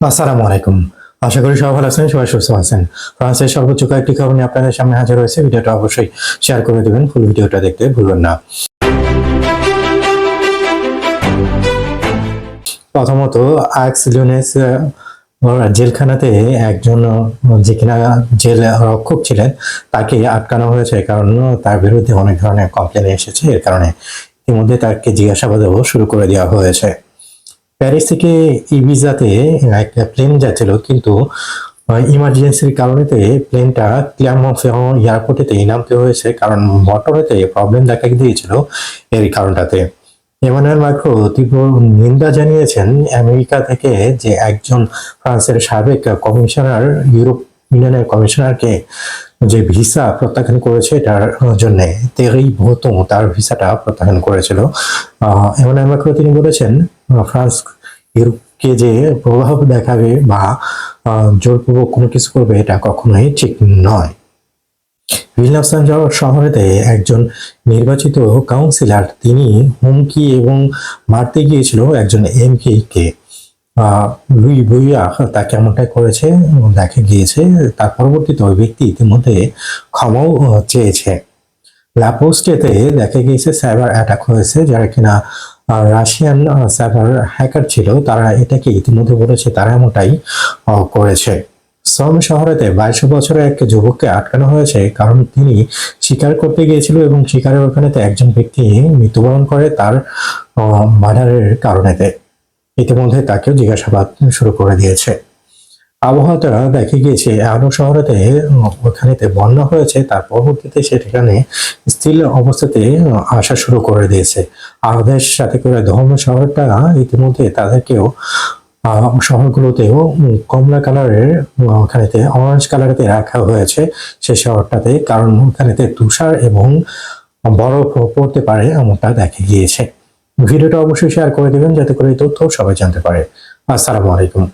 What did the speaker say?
আসসালামু আলাইকুম। আশা করি সবাই ভালো আছেন, সবাই সুস্থ আছেন। ফ্রান্সের সর্বোচ্চ কয়েকটি খবর নিয়ে আপনাদের সামনে হাজির হয়েছে। ভিডিওটা অবশ্যই শেয়ার করে দেবেন ফুল ভিডিওটা দেখতে ভুলবেন না। প্রথমত আক্স লিওনেস জেলখানাতে একজন যে কিনা জেল রক্ষক ছিলেন, তাকে আটকানো হয়েছে কারণ তার বিরুদ্ধে অনেক ধরনের কমপ্লেন এসেছে। এর কারণে ইতিমধ্যে তাকে জিজ্ঞাসাবাদও শুরু করে দেওয়া হয়েছে। প্যারিস থেকে ইভিজাতে একটা প্লেন যাচ্ছিল, কিন্তু ইমার্জেন্সির কারণেতে প্লেনটা ক্লিয়ারমফেও এয়ারপোর্টেতেই নামতে হয়েছে, কারণ মোটরেতে প্রবলেম দেখা দিয়েছিল এর কারণটাতে। এমানুয়েল মাইক্রো তীব্র নিন্দা জানিয়েছেন আমেরিকা থেকে যে একজন ফ্রান্সের সাবেক কমিশনার, ইউরোপ ইউনিয়নের কমিশনারকে। যে ভিসা প্রত্যাখ্যান করেছে এটার জন্য তেরই ভৌতম তার ভিসাটা প্রত্যাখ্যান করেছিল। এমানুয়েল মাইক্রো তিনি বলেছেন ফ্রান্স ইউরোপকে যে প্রভাব দেখাবে বা জোরপূর্বক কোনো কিছু করবে, এটা কখনোই ঠিক নয়। ভিলনাফসান শহরেতে একজন নির্বাচিত কাউন্সিলর তিনি হুমকি এবং মারতে গিয়েছিল একজন এমপি কে লুই বইয়া তাকে এমনটাই করেছে দেখা গিয়েছে, তার পরবর্তীতে ওই ব্যক্তি ইতিমধ্যে ক্ষমাও চেয়েছে। লাপোস্টেতে দেখা গিয়েছে সাইবার অ্যাটাক হয়েছে, যারা কিনা রাশিয়ান সাইবার হ্যাকার ছিল, তারা এটাকে ইতিমধ্যে বলেছে, তারা এমনটাই করেছে। সোম শহরেতে বাইশ বছরের এক যুবককে আটকানো হয়েছে, কারণ তিনি শিকার করতে গিয়েছিল এবং শিকারের ওখানেতে একজন ব্যক্তি মৃত্যুবরণ করে তার মার্ডারের কারণেতে। ইতিমধ্যে তাকেও জিজ্ঞাসাবাদ শুরু করে দিয়েছে। আবহাওয়াটা দেখে গিয়েছে আরও শহরেতে, ওখানেতে বন্যা হয়েছে, তার পরবর্তীতে সেখানে স্থির অবস্থাতে আসা শুরু করে দিয়েছে। আমাদের সাথে করে ধর্ম শহরটা ইতিমধ্যে তাদেরকেও শহরগুলোতেও কমলা কালারের, ওখানেতে অরেঞ্জ কালারেতে রাখা হয়েছে সে শহরটাতে, কারণ ওখানেতে তুষার এবং বরফ পড়তে পারে এমনটা দেখা গিয়েছে। ভিডিওটা অবশ্যই শেয়ার করে দেবেন যাতে করে এই তথ্য সবাই জানতে পারে। আসসালামু আলাইকুম।